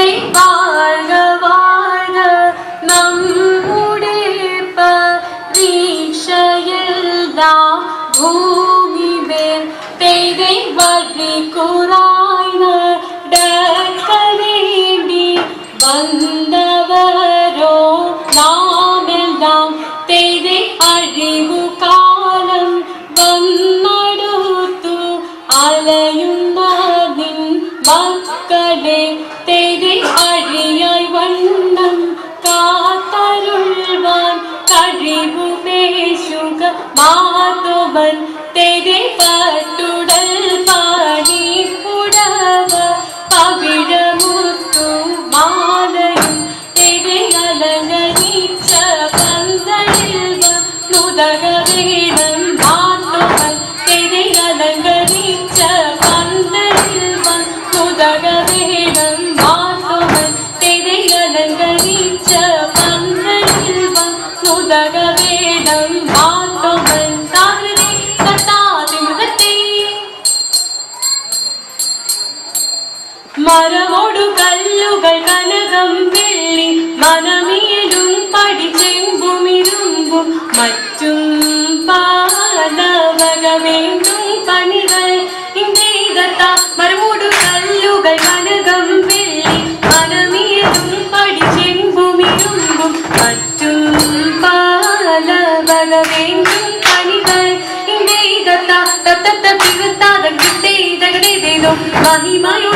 இறை வாழ்க வாழ்க. நம்முடைய பரீட்சையில்தான் பூமி மேல் பெய்தை வழி கூறாய் வந்து മാധവൻ തെരി പട്ടുടൽ മരമോടു കല്ലുകൾ കനകം വെള്ളി മനമിയലും പടിച്ചെങ്കുമിരുമ്പും മറ്റും പാലവക വേണ്ടും പണികൾ ഇന്ത്യത മരമൊടു കല്ലുകൾ കനകം വെള്ളി മനമിയലും പടിച്ചെങ്കുമിരുമ്പും മറ്റും പാലവക വേണ്ടും പണികൾ ഇന്ത്യത തത്തത്ത തിരുത്താതം കിട്ടേതകടേതേതോ മഹിമയുടരിമകളെല്ലാം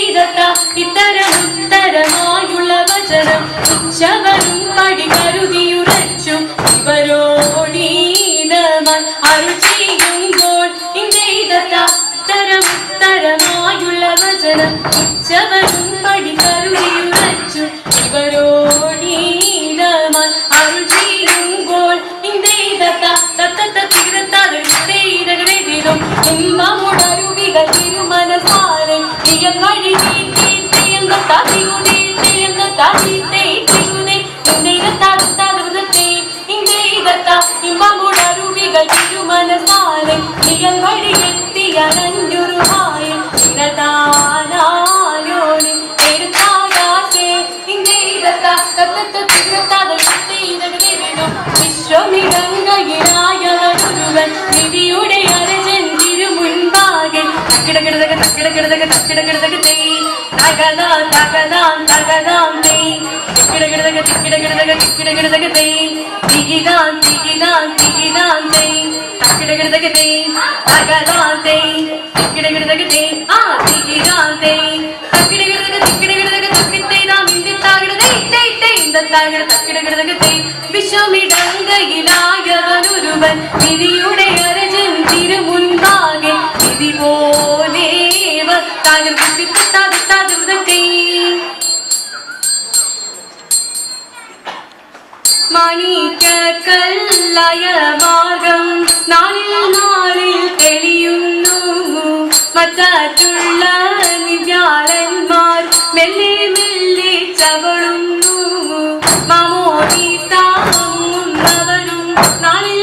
ഇതത്ത ഇത്തരം ഉത്തരമായുള്ള വചനം ഉത്തരമായുള്ള വചനം ചെയ്തകരേതീതും വിശ്വമിടങ്കയിലായവരുവൻ നിധിയുടെ അരജൻ തിരുമുൻപാകെ. തക്കിടകിടതക തക്കിടകിടതക തക്കിടകിടതക തേയ് തകതാം തകതാം തകതാം തേയ് തിക്കിടകിടതക തിക്കിടകിടതക തിക്കിടകിടതക തേയ് തികിതാം തികിതാം തികിതാം തേയ് തക്കിടകിടതക തേയ് തകതാം തേയ് തിക്കിടകിടതക തേയ് ആ തികിതാം തേയ് തക്കിടകിടതക തിക്കിടകിടതക തക്കിത്തേതാം ഇന്ത്യത്താകിടതേ തേയ് തേയ് ഇന്ത്യത്താകിട തക്കിടകിടതക വിധിയുടെ അരജൻ തിരുമുൻപാകെ വിധി പോലെ തകർത്തി മണിക്കല്ലായ മാർഗം നാളിൽ നാളിൽ തെളിയുന്നു. മറ്റുള്ള നിര്യാളന്മാർ മെല്ലെ മെല്ലെ ചവളുന്നു. മമോദീസാവുന്നവരും നാളിൽ നാളിൽ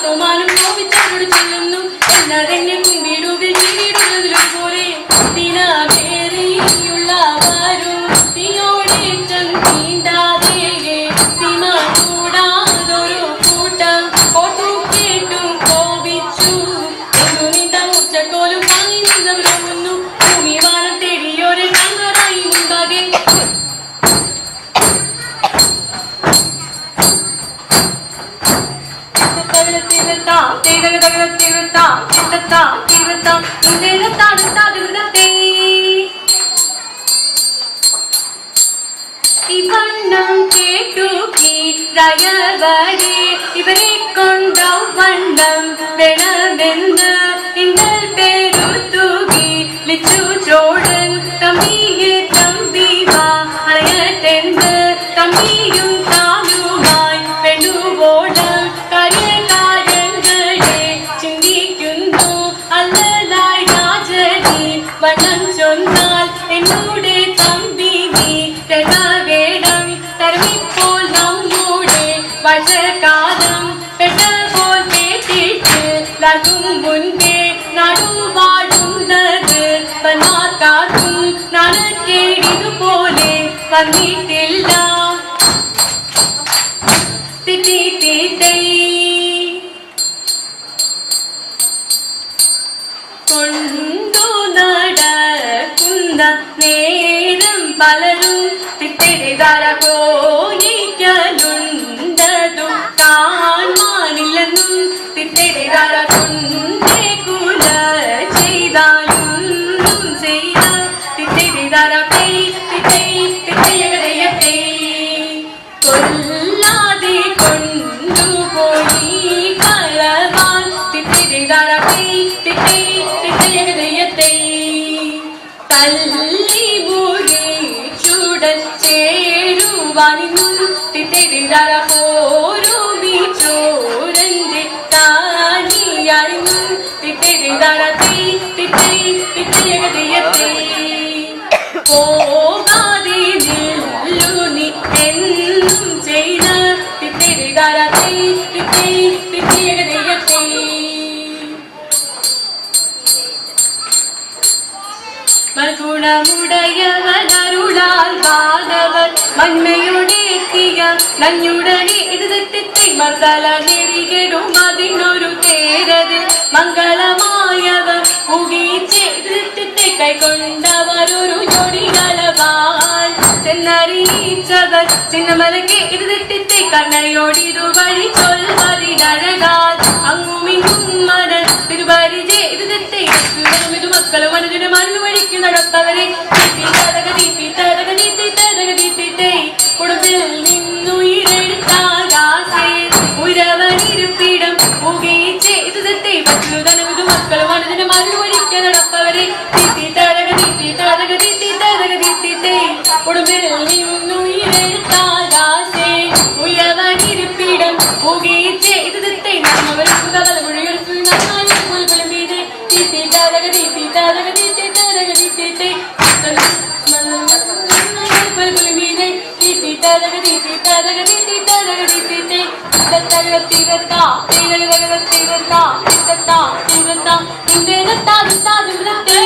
അത്തോമാനും കോപിച്ചവരോട് ചെല്ലുന്നു. എന്നെ തന്നെ இவ்வண்ணம் கேட்டுக்கி ரயவரே இவரை கொண்ட வண்ணம் வெளவெந்த எங்கள் பேரு தூகி லிச்சு ஜோடன் தம்பியே தம்பி வா அலைய தெந்த தம்பியும் നേരം പലരും തിരിതാര പോയിക്കലുണ്ടതും ചേരുവാനിന്നും തിത്തിരിതാര പോരുമി തേ നില്ലുനി എന്നും ചെയ്ത തിത്തിരിതാരത്തെ തിത്തി തിത്തിയകതയത്തെ മൽഗുണമുടയവനരുളാൽ വാദവൻ മന്മയോടെത്തിയ നഞ്ഞുടനെ ഇത് തെറ്റെത്തി മർദ്ദല നെറികെടും അതിനൊരു തേരത് മംഗളമായവർ. കൈകൊണ്ടവരൊരു ഇത് തെറ്റിത്തെ കൈക്കൊണ്ടവർ ഒരു ജോഡികളവാൽ ചെന്നറിയിച്ചവർ ചിന്നമലക്ക് ഇത് തെറ്റെത്തി കണ്ണയോടിതു വഴി ചൊൽവതിനഴകാൽ അങ്ങുമിങ്ങും മരൽ തിരുവരിജെ ഇത് തെറ്റേ മക്കളും അനുജന് മണ്ണു വഴിക്ക് നടപ്പവരെ പറ്റുതനും ഇത് മക്കളും അനുജന് മണ്ണു വഴിക്കു നടപ്പവരെ തീറ്റി തരക തീറ്റിട്ടേ കുടുംബിൽ നിന്നുയിരെടുത്താകാശേ தகடி தகடி தகடி தித்தை இந்த தகவ தீவத்தா தீவக தகவ தீவத்தா தித்தத்தா தீவத்தா இந்த தாது தாது விதத்தை